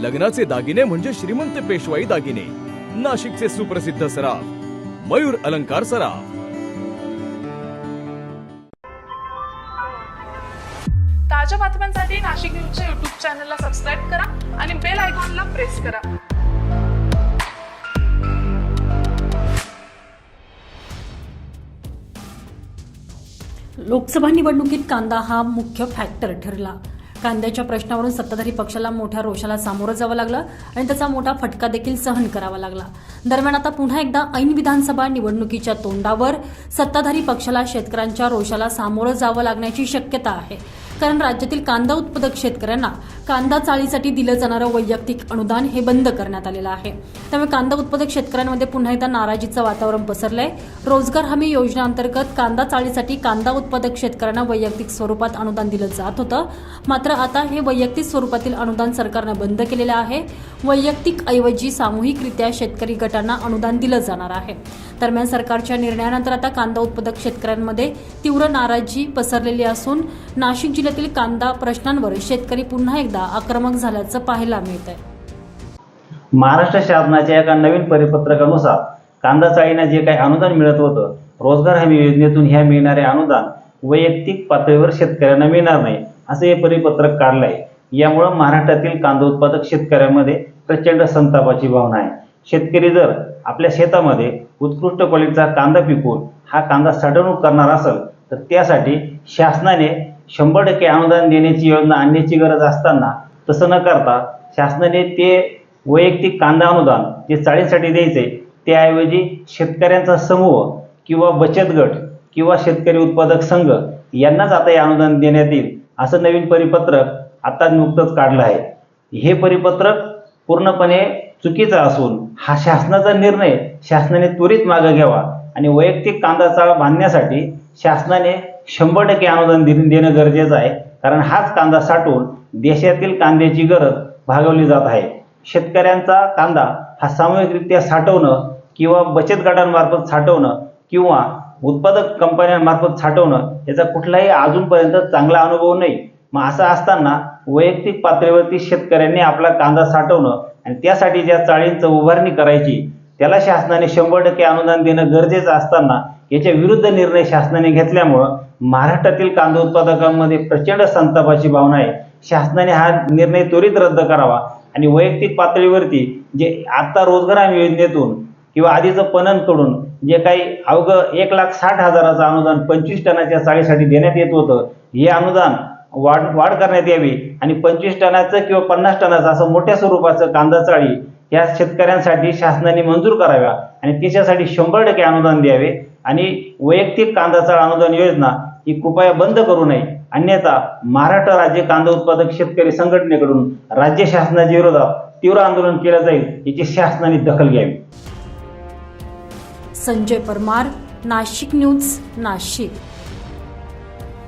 लग्नाचे दागिने म्हणजे श्रीमंत पेशवाई दागिने. नाशिकचे सुप्रसिद्ध सराफ मयूर अलंकार सराफ. ताज्या बातम्यांसाठी नाशिक न्यूजच्या युट्यूब चॅनलला सबस्क्राईब करा आणि बेल आयकॉनला प्रेस करा. लोकसभा निवडणुकीत कांदा हा मुख्य फॅक्टर ठरला. कांद्याच्या प्रश्नावरून सत्ताधारी पक्षाला मोठ्या रोषाला सामोरं जावं लागलं आणि त्याचा मोठा फटका देखील सहन करावा लागला. दरम्यान आता पुन्हा एकदा ऐन विधानसभा निवडणुकीच्या तोंडावर सत्ताधारी पक्षाला शेतकऱ्यांच्या रोषाला सामोरं जावं लागण्याची शक्यता आहे. कारण राज्यातील कांदा उत्पादक शेतकऱ्यांना कांदा चाळीसाठी दिलं जाणारं वैयक्तिक अनुदान हे बंद करण्यात आलेलं आहे. त्यामुळे कांदा उत्पादक शेतकऱ्यांमध्ये पुन्हा एकदा नाराजीचं वातावरण पसरलंय. रोजगार हमी योजनेअंतर्गत कांदा चाळीसाठी कांदा उत्पादक शेतकऱ्यांना वैयक्तिक स्वरूपात अनुदान दिलं जात होतं. मात्र आता हे वैयक्तिक स्वरूपातील अनुदान सरकारनं बंद केलेलं आहे. वैयक्तिक ऐवजी सामूहिकरित्या शेतकरी गटांना अनुदान दिलं जाणार आहे. दरम्यान सरकारच्या निर्णयानंतर आता कांदा उत्पादक शेतकऱ्यांमध्ये तीव्र नाराजी पसरलेली असून नाशिक जिल्ह्यात जिल्ह्यातील कांदा प्रश्नांवर शेतकरी पुन्हा एकदा आक्रमक झाल्याचं पाहायला मिळत आहे महाराष्ट्र शासनाच्या एका नवीन परिपत्रकानुसार कांदा चाळीना जे काही अनुदान मिळत होतं रोजगार हमी योजनेतून ह्या मिळणारे अनुदान वैयक्तिक पातळीवर शेतकऱ्यांना मिळणार नाही असं हे परिपत्रक काढलं आहे यामुळं महाराष्ट्रातील कांदा उत्पादक शेतकऱ्यांमध्ये प्रचंड संतापाची भावना आहे. शेतकरी जर आपल्या शेतामध्ये उत्कृष्ट क्वालिटीचा कांदा पिकवून हा कांदा साठवणूक करणार असेल तर त्यासाठी शासनाने शंभर टक्के अनुदान देण्याची योजना आणण्याची गरज असताना तसं न करता शासनाने ते वैयक्तिक कांदा अनुदान जे चाळीसाठी द्यायचे त्याऐवजी शेतकऱ्यांचा समूह किंवा बचत गट किंवा शेतकरी उत्पादक संघ यांनाच आता हे अनुदान देण्यात येईल असं नवीन परिपत्रक आता नुकतंच काढलं आहे. हे परिपत्रक पूर्णपणे चुकीचं असून हा शासनाचा निर्णय शासनाने त्वरित मागं घ्यावा आणि वैयक्तिक कांदा चाळा बांधण्यासाठी शासनाने शंभर टक्के अनुदान देणं गरजेचं आहे. कारण हाच कांदा साठवून देशातील कांद्याची गरज भागवली जात आहे. शेतकऱ्यांचा कांदा हा सामूहिकरित्या साठवणं किंवा बचत गटांमार्फत साठवणं किंवा उत्पादक कंपन्यांमार्फत साठवणं याचा कुठलाही अजूनपर्यंत चांगला अनुभव नाही. मग असं असताना वैयक्तिक पातळीवरती शेतकऱ्यांनी आपला कांदा साठवणं आणि त्यासाठी ज्या चाळींचं उभारणी करायची त्याला शासनाने शंभर टक्के अनुदान देणं गरजेचं असताना याच्या विरुद्ध निर्णय शासनाने घेतल्यामुळं महाराष्ट्रातील कांदा उत्पादकांमध्ये प्रचंड संतापाची भावना आहे. शासनाने हा निर्णय त्वरित रद्द करावा आणि वैयक्तिक पातळीवरती जे आता रोजगार हमी योजनेतून किंवा आधीचं पणनकडून जे काही अवघं एक लाख साठ हजाराचं अनुदान पंचवीस टनाच्या चाळीसाठी देण्यात येत होतं हे अनुदान वाढ वाढ करण्यात यावी आणि पंचवीस टनाचं किंवा पन्नास टनाचं असं मोठ्या स्वरूपाचं कांदा चाळी या शेतकऱ्यांसाठी शासनाने मंजूर कराव्या आणि त्याच्यासाठी शंभर टक्के अनुदान द्यावे आणि वैयक्तिक कांदा चाळ अनुदान योजना ही कृपया बंद करू नये. अन्यथा महाराष्ट्र राज्य कांदा उत्पादक शेतकरी संघटनेकडून राज्य शासनाच्या विरोधात तीव्र आंदोलन केलं जाईल याची शासनाने दखल घ्यावी. संजय परमार नाशिक न्यूज नाशिक.